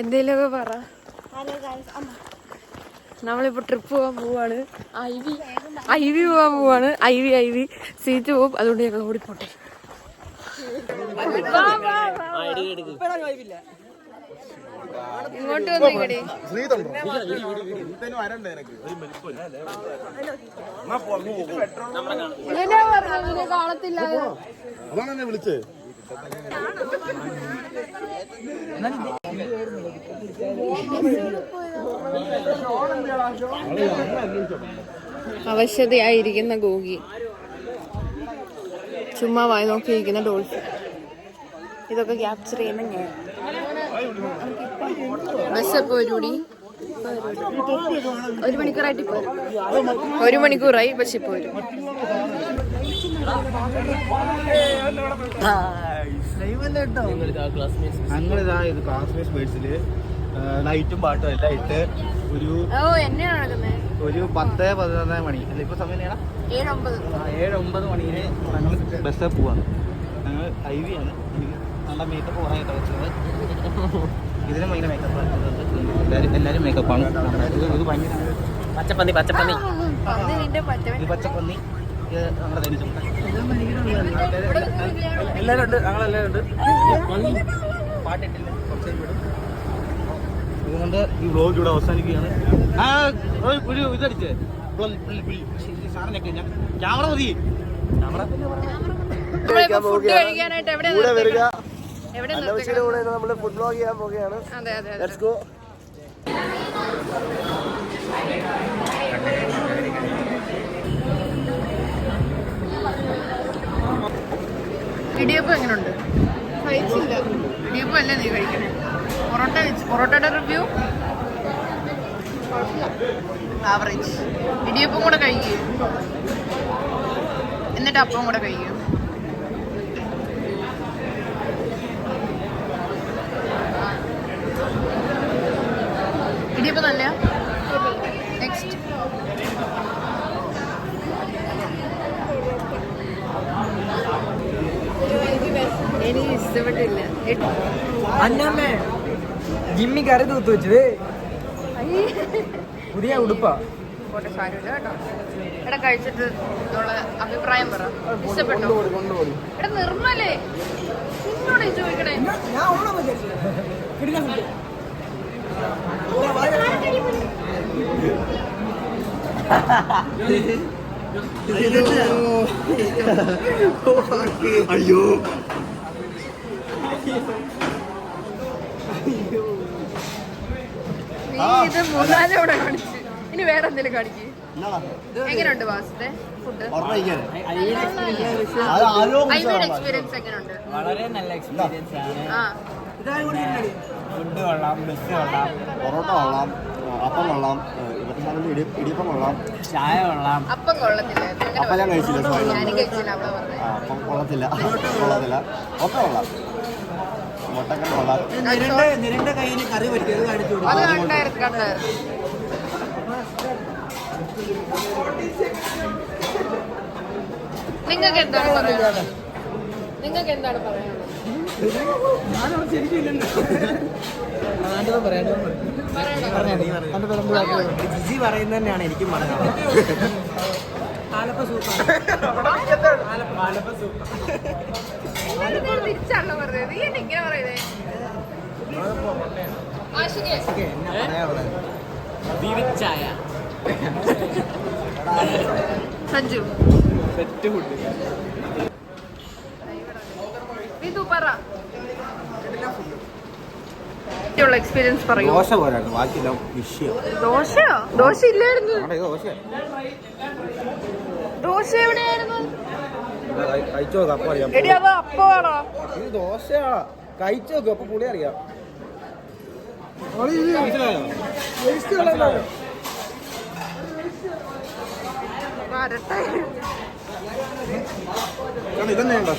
എന്തേലൊക്കെ പറ. നമ്മളിപ്പോ ട്രിപ്പ് പോകാൻ പോവാണ്. ഐ വി ഐ വി പോകാൻ പോവാണ്. I V I V seat പോവും. അതുകൊണ്ട് ഞങ്ങൾ ഓടിപ്പോട്ടെ. വാ, വാ, വാ. ഇങ്ങോട്ട് വന്നു കാണത്തില്ല അതാണ് എന്നെ വിളിച്ചേ? അവശതയായിരിക്കുന്ന ഗോഗി. ചുമ്മാ വായി നോക്കിയിരിക്കുന്ന ഡോൾഫിൻ. ഇതൊക്കെ ക്യാപ്ചർ ചെയ്യുന്ന ഞാൻ. ബസ് എപ്പോ ഒരു മണിക്കൂറായിട്ട് ഇപ്പൊ വരും. ഒരു മണിക്കൂറായി പക്ഷെ പോരും വരും. ഞങ്ങളിതാ ഇത് ലൈറ്റും പാട്ടും എല്ലാം ഇട്ട് ഒരു ഒരു പത്ത് പതിനൊന്നാം മണി. അല്ല ഇപ്പൊ സമയം ഏഴ് ഒമ്പത് മണിന് ഞങ്ങൾ ബസ്സിൽ പോവാണ്. ഞങ്ങൾ ഐ വി ആണ് നല്ല മേക്കപ്പ് കുറേയൊക്കെ വെച്ചത് ഇതിനും ഭയങ്കര മേക്കപ്പ് എല്ലാവരും എല്ലാവരും മേക്കപ്പാണ് ഇത് ഭയങ്കര പച്ചപ്പന്നി പച്ചപ്പന്നി. പച്ചപ്പന്നി. എല്ലാവരും ഉണ്ട്? ഞങ്ങളെല്ലാവരും ഉണ്ട്. പാട്ടിട്ടില്ല. കുറച്ച് കഴിഞ്ഞ് വിടും. അതുകൊണ്ട് ഈ വ്ലോഗ് ഇവിടെ അവസാനിക്കുകയാണ്. ആ ഒരു- ഒരു ഇതടിച്ചേ. സാറിനൊക്കെ ഞാൻ ക്യാമറ മതി. ക്യാമറ? കൂടെ വരിക. കൂടെ നമ്മൾ ഫുഡ് വ്ലോഗ് ചെയ്യാൻ പോവുകയാണ്. അതെ അതെ അതെ. ലെറ്റ്സ് ഗോ ഇടിയപ്പം എങ്ങനെയുണ്ട് കഴിച്ചില്ല. ഇടിയപ്പം അല്ലേ നീ കഴിക്കണേ? പൊറോട്ട കഴിച്ചു പൊറോട്ടയുടെ റിവ്യൂ ആവറേജ് ഇടിയപ്പം കൂടെ കഴിക്കുകയും എന്നിട്ട് അപ്പം കൂടെ കഴിക്കും. ഇടിയപ്പം നല്ല നെക്സ്റ്റ് എനിക്ക് ഇഷ്ടപ്പെട്ടില്ല. അന്നമ്മേ ജിമ്മി കറി തൂത്ത് വെച്ചത്. പുതിയ ഉടുപ്പാ. പോട്ടെ സാരമില്ല കേട്ടോ. കഴിച്ചിട്ട് ഉള്ള അഭിപ്രായം പറ. ഇഷ്ടപ്പെട്ടോ? എടാ നിർമ്മലേ നിന്നോട് ചോദിക്കണേ. അയ്യോ. ഇത് മൂന്നാൽ ഇവിടെ കാണിച്ച്. ഇനി വേറെ എന്തെങ്കിലും കാണിക്ക്. എങ്ങനെയുണ്ട് വാസത്തെ ഫുഡ് എക്സ്പീരിയൻസ് എങ്ങനെയുണ്ട്? വളരെ നല്ല എക്സ്പീരിയൻസ് ആണ്. ഫുഡ് കൊള്ളാം ബസ് കൊള്ളാം. പൊറോട്ട കൊള്ളാം അപ്പം കൊള്ളാം ഇവിടുത്തെ സാധനം ഇടി ഇടിയപ്പം കൊള്ളാം. ചായ കൊള്ളാം. അപ്പം കൊള്ളത്തില്ല. അപ്പം ഞാൻ കഴിച്ചില്ല അപ്പം കൊള്ളത്തില്ല. കൊള്ളത്തില്ല. ഒക്കെ കൊള്ളാം. നിരന്റെ കയ്യിൽ കറി പറ്റിയത് കാണിച്ചു നിങ്ങൾക്ക് എന്താണ് പറയാനുള്ളത്? നിങ്ങൾക്ക് എന്താണ് പറയാനുള്ളത്? ജിജി പറയുന്നത് തന്നെയാണ് എനിക്കും പറയാനുള്ളത് തിരിച്ചാണല്ലോ പറഞ്ഞത്. നീ എന്നെ ഇങ്ങനെ പറയുന്നേ? സഞ്ജു. സെറ്റ് ഫുഡ് വിധു പറ. ഉള്ള എക്സ്പീരിയൻസ് പറയൂ. ദോശ പോരായിരുന്നു ബാക്കിയെല്ലാം വിഷയം. ദോശയോ? ദോശ ഇല്ലായിരുന്നു. ദോശ ദോശ എവിടെയായിരുന്നു? കഴിച്ചു നോക്കാം അപ്പം അറിയാം. എടി അത് അപ്പമാണോ ഇത് ദോശയാ. കഴിച്ചു നോക്കും അപ്പൊ പുളി അറിയാം. മനസ്സിലായോ? മനസ്സിലായോ? വരട്ടെ. കാരണം ഇതന്നെയുണ്ടോ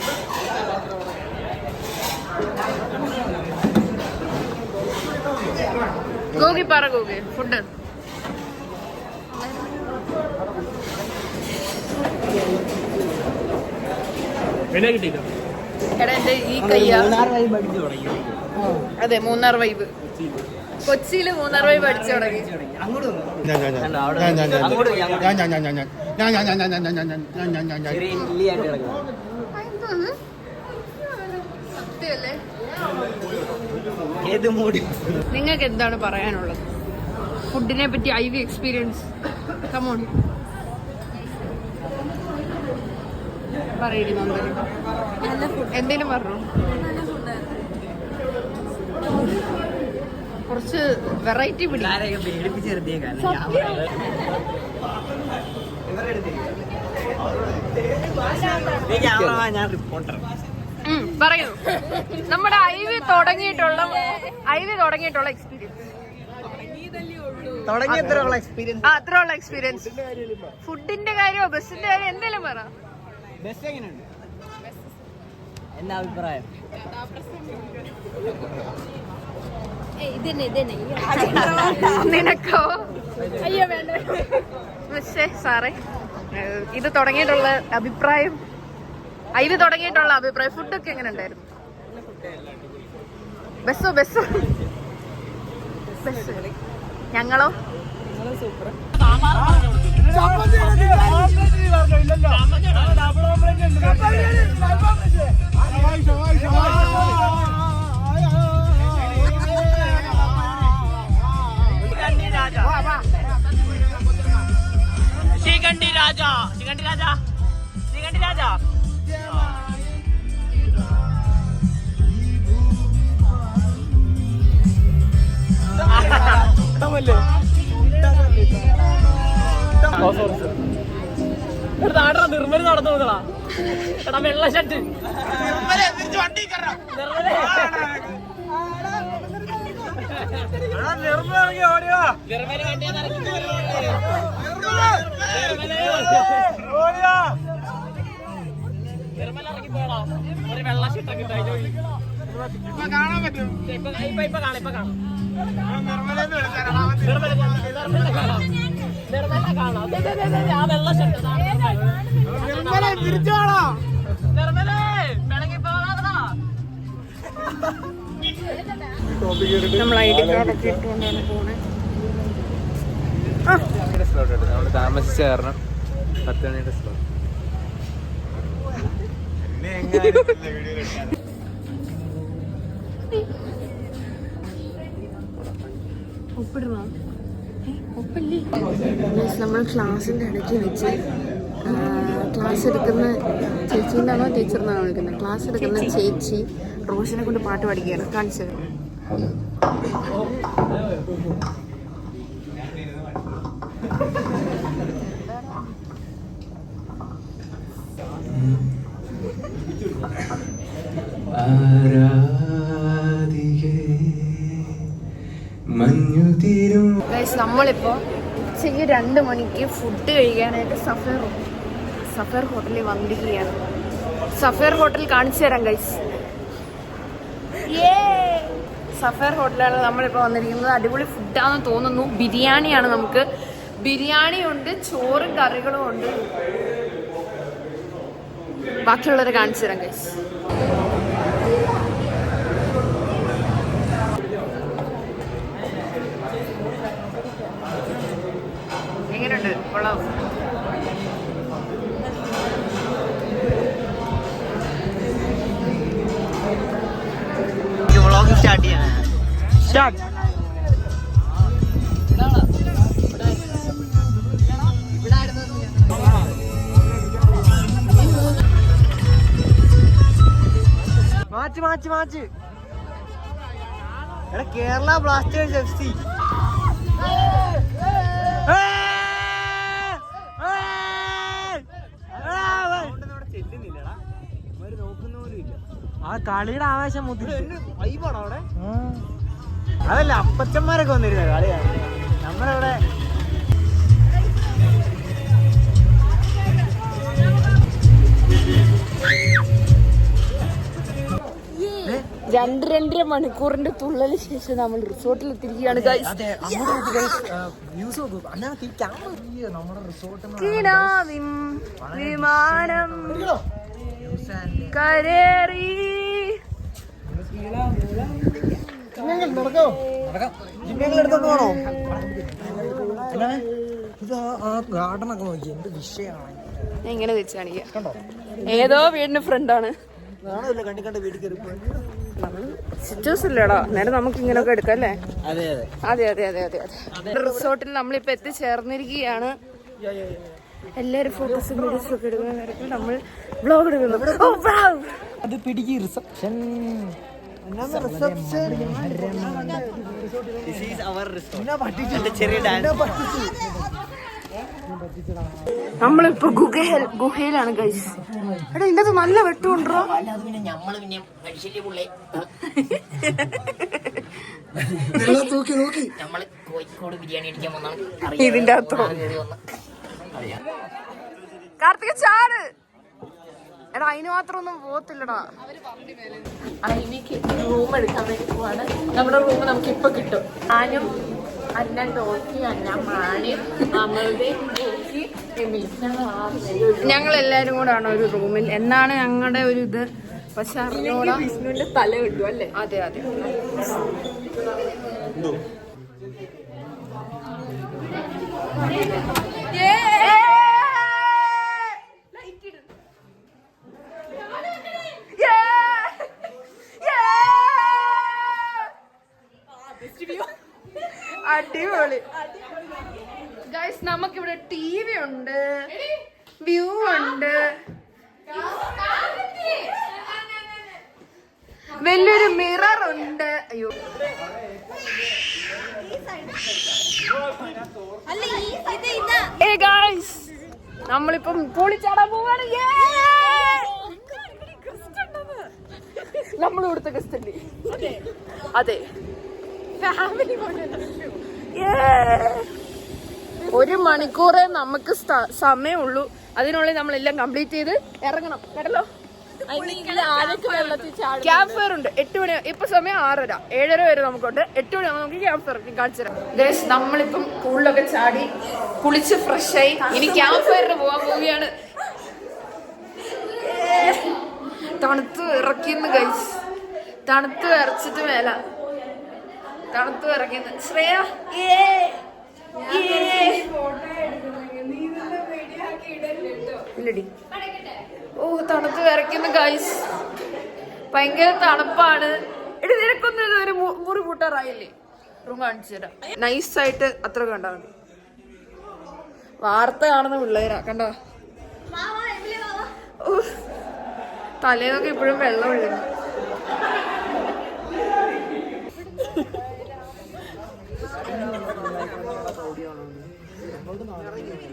ഗോഗി പറ ഗോഗി ഫുഡ് എടാ എന്റെ ഈ കയ്യാ അതെ മൂന്നാർ വൈബ് കൊച്ചിയിൽ മൂന്നാർ വൈബ് അടിച്ചു തുടങ്ങി സത്യമല്ലേ നിങ്ങൾക്ക് എന്താണ് പറയാനുള്ളത് ഫുഡിനെ പറ്റി ഐ വി എക്സ്പീരിയൻസ് കമോൺ പറയടി നന്ദന എന്തേലും പറഞ്ഞു. കുറച്ച് വെറൈറ്റി ഞാൻ റിപ്പോർട്ടർ പറയൂ. നമ്മുടെ ഐ വി തുടങ്ങിയിട്ടുള്ള ഐ വി തുടങ്ങിയിട്ടുള്ള എക്സ്പീരിയൻസ് തുടങ്ങി എത്ര എക്സ്പീരിയൻസ് ആ അത്ര ഉള്ള എക്സ്പീരിയൻസ് ഫുഡിന്റെ കാര്യമോ ബസ്സിന്റെ കാര്യം എന്തെങ്കിലും പറ. ബസ് എങ്ങനെയുണ്ട്? എന്നാ അഭിപ്രായം? നിനക്കോ? അയ്യോ വേണ്ട പക്ഷേ സാറേ. ഇത് തുടങ്ങിയിട്ടുള്ള അഭിപ്രായം? അതിന് തുടങ്ങിയിട്ടുള്ള അഭിപ്രായം. ഫുഡൊക്കെ എങ്ങനെ ഉണ്ടായിരുന്നു ബസ്സോ? ബസ്സോ. ബസ് ഞങ്ങളോ? ശ്രീകണ്ഠി രാജ ശ്രീകണ്ഠി രാജ ശ്രീകണ്ഠി രാജ നിർമ്മൽ നടന്നു പോകുന്നടാ എടാ വെള്ള ഷർട്ട് നിർമ്മൽ വണ്ടിയെ നടക്കുന്നു നിർമ്മൽ ഇറങ്ങി പോടാ ഒരു വെള്ള ഷർട്ടൊക്കെ ഇട്ട് ഇപ്പൊ കാണാൻ പറ്റും. ഇപ്പൊ ഇപ്പൊ കാണാം ഇപ്പൊ കാണാം നിർമ്മല നിർമ്മലെ കാണാം നിർമ്മലെ കാണാം ദേ, ദേ, ദേ, ദേ, ആ വെള്ള ഷർട്ട് നിർമ്മലെ തിരിച്ചു നിർമ്മലെ പിണങ്ങി പോകാതാ നമ്മൾ ഐ ഡി കാർഡൊക്കെ ഇട്ടുകൊണ്ടാണ് പോണേ നമ്മൾ താമസിച്ച കാരണം പത്ത് മണിയുടെ സ്ലോട്ട് ഒപ്പിടണോ നമ്മൾ ക്ലാസ്സിന്റെ ഇടയ്ക്ക് വെച്ച് ക്ലാസ് എടുക്കുന്ന ചേച്ചീന്റെ ആണോ ടീച്ചറിനാണോ വിളിക്കുന്നത്? ക്ലാസ് എടുക്കുന്ന ചേച്ചി. റോഷനെ കൊണ്ട് പാട്ട് പഠിക്കുകയാണ് കാണിച്ചത് മഞ്ഞുതീരും നമ്മളിപ്പോ ഉച്ചയ്ക്ക് രണ്ട് മണിക്ക് ഫുഡ് കഴിക്കാനായിട്ട് സഫേർ സഫേർ ഹോട്ടലിൽ വന്നിരിക്കുകയാണ്. സഫേർ ഹോട്ടൽ കാണിച്ചു തരാം ഗൈസ് സഫേർ ഹോട്ടലാണ് നമ്മളിപ്പോൾ വന്നിരിക്കുന്നത്. അടിപൊളി ഫുഡാണെന്ന് തോന്നുന്നു. ബിരിയാണിയാണ് നമുക്ക്. ബിരിയാണി ഉണ്ട് ചോറും കറികളും ഉണ്ട്. ബാക്കിയുള്ളവരെ കാണിച്ചു തരാം ഗൈസ് കൊള്ളാം വ്ളോഗ് സ്റ്റാർട്ട് ചെയ്യാൻ സ്റ്റാർട്ട് മാച്ച് മാച്ച് മാച്ച് എടാ കേരള ബ്ലാസ്റ്റേഴ്സ് എഫ് സി ആ കളിയുടെ ആവേശം അവിടെ? അതല്ല അപ്പച്ചന്മാരൊക്കെ വന്നിരുന്ന? കളിയാണ് നമ്മളിവിടെ രണ്ട് രണ്ടര മണിക്കൂറിന്റെ തുള്ളലിന് ശേഷം നമ്മൾ റിസോർട്ടിൽ എത്തിയിരിക്കുകയാണ് വിമാനം വ്യൂസ് നോക്കൂ അന്നാ ക്യാമറ നമ്മുടെ റിസോർട്ട് കിനാവിൻ വിമാനം കരേറി ഇത് ആ ഗാർഡനൊക്കെ നോക്കി എന്ത് വിഷയമാണ്. ഞാൻ ഇങ്ങനെ വെച്ച് കാണിക്കാം. ഏതോ വീടിന് ഫ്രണ്ടാണ്. ഇല്ലടാ. നേരെ നമുക്ക് ഇങ്ങനെയൊക്കെ എടുക്കാം അല്ലേ? അതെ അതെ. അതെ അതെ അതെ അതെ റിസോർട്ടിൽ നമ്മളിപ്പോ എത്തിച്ചേർന്നിരിക്കുകയാണ്. എല്ലാരും ഫോട്ടോസും വീഡിയോസും ഒക്കെ എടുക്കുന്ന നേരത്തിൽ നമ്മൾ ബ്ലോഗ് എടുക്കുന്നു. ഓ, wow. അത് പിടിക്കും റിസപ്ഷൻ നമ്മളിപ്പോ ഗുഹയിൽ ഗുഹയിലാണ് ഗൈസ് എടാ ഇതിന്റെ നല്ല വെട്ടുണ്ടോ തൂക്കി നോക്കി നമ്മൾ കോഴിക്കോട് ബിരിയാണി അടിക്കാൻ വന്നാണ് ഇതിന്റെ അത്ര കാർത്തിക ചാട്. എടാ അതിന് മാത്രം ഒന്നും പോകത്തില്ലടാ റൂം എടുക്കാൻ വേണ്ടി പോവാണ്. നമ്മുടെ റൂം നമുക്ക് ഇപ്പൊ കിട്ടും. ഞാനും അന്ന ടോക്കി അന്ന മാണി അമൃതേ ടോക്കി ഞങ്ങൾ എല്ലാരും കൂടാണ് ഒരു റൂമിൽ. എന്നാണ് ഞങ്ങളുടെ ഒരു ഇത്? പക്ഷെ അറിഞ്ഞോളാം വിഷ്ണുവിന്റെ തല കിട്ടും അല്ലേ? അതെ അതെ അടിപൊളി ഗൈസ് നമുക്കിവിടെ ടി വി ഉണ്ട് വ്യൂ ഉണ്ട് വലിയൊരു മിറർ ഉണ്ട് അയ്യോ ഏ ഗൈസ് നമ്മളിപ്പം പൊളിച്ചാടാൻ പോവാണ്. നമ്മൾ കൊടുത്ത ഗസ്റ്റ് അല്ലേ? അതെ. ഫാമിലി ഒരു മണിക്കൂറേ നമുക്ക് സമയമുള്ളൂ. അതിനുള്ളിൽ നമ്മളെല്ലാം കംപ്ലീറ്റ് ചെയ്ത് ഇറങ്ങണം. കേട്ടല്ലോ? ക്യാമ്പ് ഫയർ ഉണ്ട്. എട്ട് മണി ഇപ്പൊ സമയം ആറര ഏഴര വരെ നമുക്കുണ്ട്. എട്ട് മണി നമുക്ക് ക്യാമ്പ് ഫയർ കാണിച്ചു തരാം. നമ്മളിപ്പം പൂളിലൊക്കെ ചാടി കുളിച്ച് ഫ്രഷ് ആയി. ഇനി ക്യാമ്പ് ഫയറിന് പോവാൻ പോവുകയാണ്. തണുത്ത് ഇറക്കിന്ന് ഗൈസ് തണുത്ത് വിറച്ചിട്ട് മേല. തണുത്ത് ഇറങ്ങിന്ന് ശ്രേയ. ഏ. ഇല്ലടി. ഓ തണുത്ത് വിറയ്ക്കുന്നു ഗൈസ് ഭയങ്കര തണുപ്പാണ്. എടി നിനക്കൊന്നും ഇതുവരെ മുറി പൂട്ടാറായില്ലേ? റൂം കാണിച്ചു തരാം. നൈസായിട്ട് അത്ര കണ്ടാ മതി. വാർത്ത കാണുന്ന പിള്ളേരാ കണ്ടോ? ഓ, തലേന്നൊക്കെ ഇപ്പോഴും വെള്ളം ഒഴുകുന്നു ഗൈസ്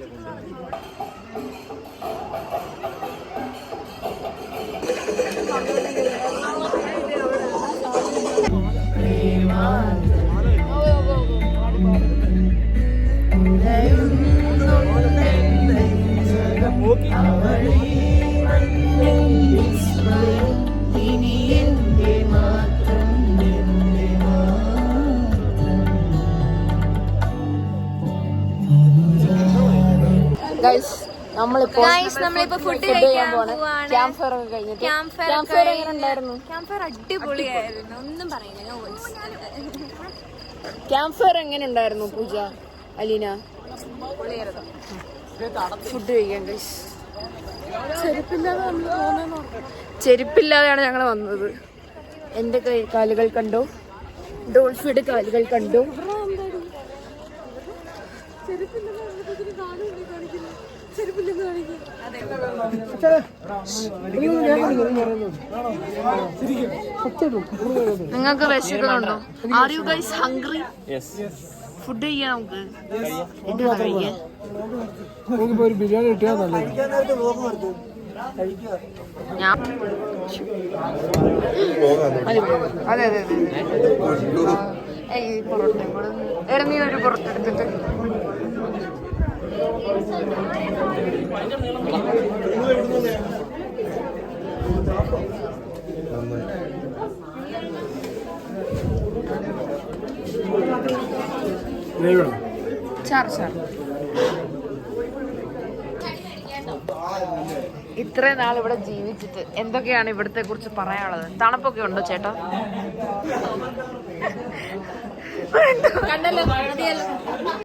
നമ്മളിപ്പോ ഫുഡ് കഴിക്കാൻ പോവാണ്. ക്യാമ്പ് ഫയർ ഒക്കെ കഴിഞ്ഞിട്ട്. ക്യാമ്പ് ഫയർ ക്യാമ്പ് ഫയർ എങ്ങനെ ഉണ്ടായിരുന്നു? ക്യാമ്പ് ഫയർ അടിപൊളിയായിരുന്നു. ഒന്നും പറയുന്നില്ല. ക്യാമ്പ് ഫയർ എങ്ങനെ ഉണ്ടായിരുന്നു പൂജ അലീന? ഫുഡ് കഴിക്കാൻ ചെരുപ്പില്ലാതെ ചെരുപ്പില്ലാതെയാണ് ഞങ്ങൾ വന്നത്. എന്റെ കൈ കാലുകൾ കണ്ടോ. ഡോൾഫിയുടെ കാലുകൾ കണ്ടോ. നിങ്ങൾക്ക് വിശക്കുന്നുണ്ടോ? Are you guys hungry food ചെയ്യാം നമുക്ക്. എന്താണ് കഴിക്കാൻ നമുക്കിപ്പോ ഒരു ബിരിയാണി കിട്ടിയാ നല്ലത് ഞാൻ. അതെ അതെ അതെ. പൊറോട്ട ഒരു പൊറോട്ട എടുത്തിട്ട്. ചാറ് ഇത്രയും നാൾ ഇവിടെ ജീവിച്ചിട്ട് എന്തൊക്കെയാണ് ഇവിടത്തെ കുറിച്ച് പറയാനുള്ളത്? തണുപ്പൊക്കെ ഉണ്ടോ ചേട്ടാ?